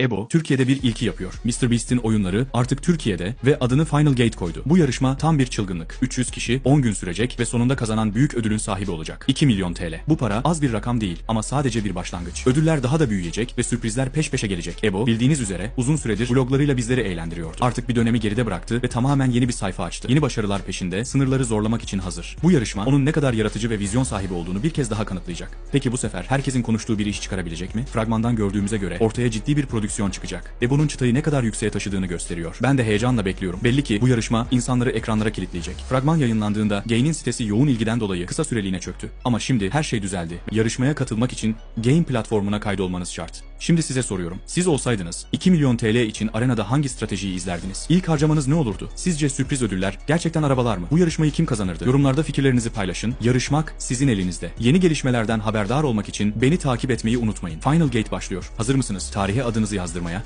Ebo, Türkiye'de bir ilki yapıyor. MrBeast'in oyunları artık Türkiye'de ve adını Final Gate koydu. Bu yarışma tam bir çılgınlık. 300 kişi 10 gün sürecek ve sonunda kazanan büyük ödülün sahibi olacak. 2 milyon TL. Bu para az bir rakam değil ama sadece bir başlangıç. Ödüller daha da büyüyecek ve sürprizler peş peşe gelecek. Ebo, bildiğiniz üzere uzun süredir vloglarıyla bizleri eğlendiriyordu. Artık bir dönemi geride bıraktı ve tamamen yeni bir sayfa açtı. Yeni başarılar peşinde, sınırları zorlamak için hazır. Bu yarışma onun ne kadar yaratıcı ve vizyon sahibi olduğunu bir kez daha kanıtlayacak. Peki bu sefer herkesin konuştuğu bir iş çıkarabilecek mi? Fragmandan gördüğümüze göre ortaya ciddi bir prodüksiyon çıkacak. Ebo'nun çıtayı ne kadar yükseğe taşıdığını gösteriyor. Ben de heyecanla bekliyorum. Belli ki bu yarışma insanları ekranlara kilitleyecek. Fragman yayınlandığında Gain'in sitesi yoğun ilgiden dolayı kısa süreliğine çöktü. Ama şimdi her şey düzeldi. Yarışmaya katılmak için Gain platformuna kaydolmanız şart. Şimdi size soruyorum. Siz olsaydınız 2 milyon TL için arenada hangi stratejiyi izlerdiniz? İlk harcamanız ne olurdu? Sizce sürpriz ödüller gerçekten arabalar mı? Bu yarışmayı kim kazanırdı? Yorumlarda fikirlerinizi paylaşın. Yarışmak sizin elinizde. Yeni gelişmelerden haberdar olmak için beni takip etmeyi unutmayın. Final Gate başlıyor. Hazır mısınız tarihe adınızı yazdırmaya?